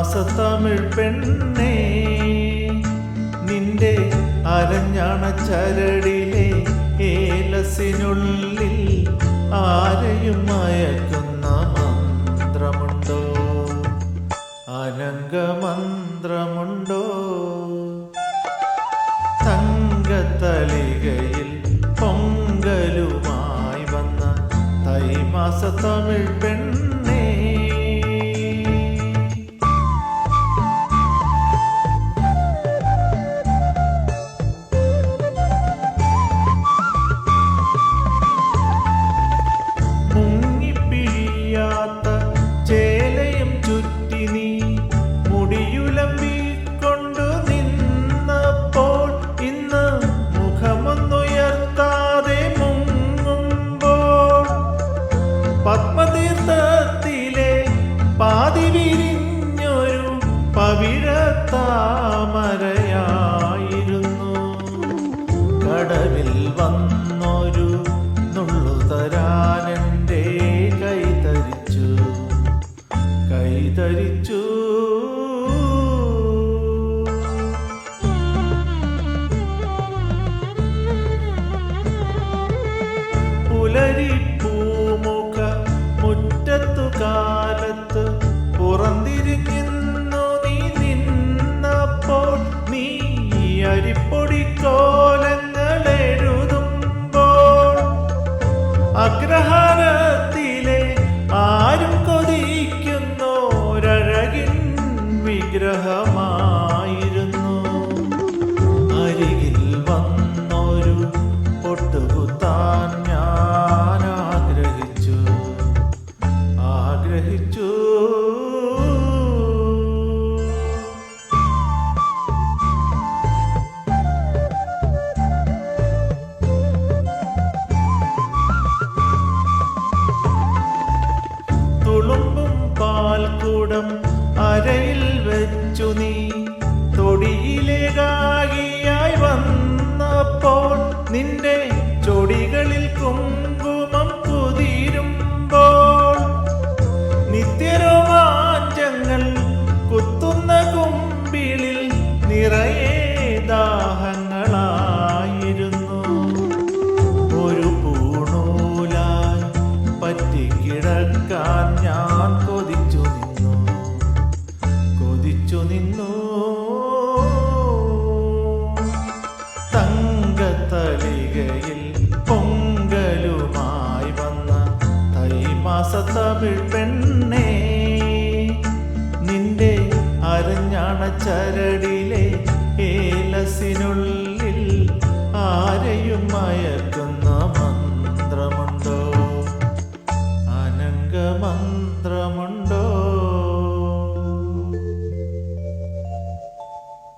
മാസ തമിഴ് പെണ്ണേ നിന്റെ അരഞ്ഞാണ ചരടിലെ ഏലസിനുള്ളിൽ ആരെയും മയക്കുന്ന മന്ത്രമുണ്ടോ? അനങ്കമന്ത്രമുണ്ടോ തങ്കത്തലികയിൽ പൊങ്കലുമായി വന്ന തൈമാസ തമിഴ് പെണ്ണേ പുലരിപ്പൂമുഖ പാൽക്കൂടം അരയിൽ വെച്ചു നീ. തൊടിയിലേകാകിയായി വന്നപ്പോൾ നിന്റെ ചൊടികളിൽ കുങ്കുമം തമിഴ് പെണ്ണേ നിന്റെ അരഞ്ഞാണ ചരടിലെ ഏലസിനുള്ളിൽ ആരെയും മയക്കുന്ന മന്ത്രമുണ്ടോ? അനംഗ മന്ത്രമുണ്ടോ?